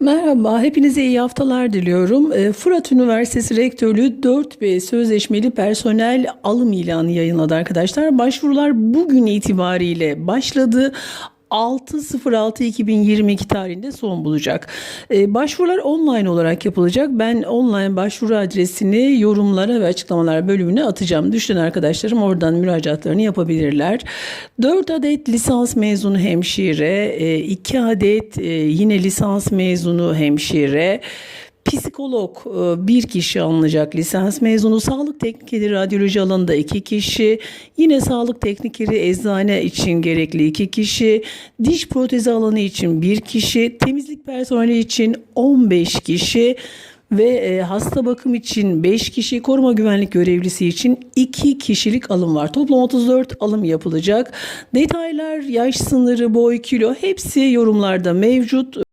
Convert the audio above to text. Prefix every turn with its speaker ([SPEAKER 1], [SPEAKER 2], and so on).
[SPEAKER 1] Merhaba, hepinize iyi haftalar diliyorum. Ee, Fırat Üniversitesi Rektörlüğü 4B sözleşmeli personel alım ilanı yayınladı arkadaşlar. Başvurular bugün itibariyle başladı. 6.06.2022 tarihinde son bulacak. Ee, başvurular online olarak yapılacak. Ben online başvuru adresini yorumlara ve açıklamalar bölümüne atacağım. Düşen arkadaşlarım oradan müracaatlarını yapabilirler. 4 adet lisans mezunu hemşire, 2 adet e, yine lisans mezunu hemşire, Psikolog e, bir kişi alınacak lisans mezunu, sağlık teknikeri radyoloji alanında iki kişi, yine sağlık teknikeri eczane için gerekli iki kişi, diş protezi alanı için bir kişi, temizlik personeli için 15 kişi ve e, hasta bakım için 5 kişi, koruma güvenlik görevlisi için 2 kişilik alım var. Toplam 34 alım yapılacak. Detaylar, yaş sınırı, boy, kilo hepsi yorumlarda mevcut.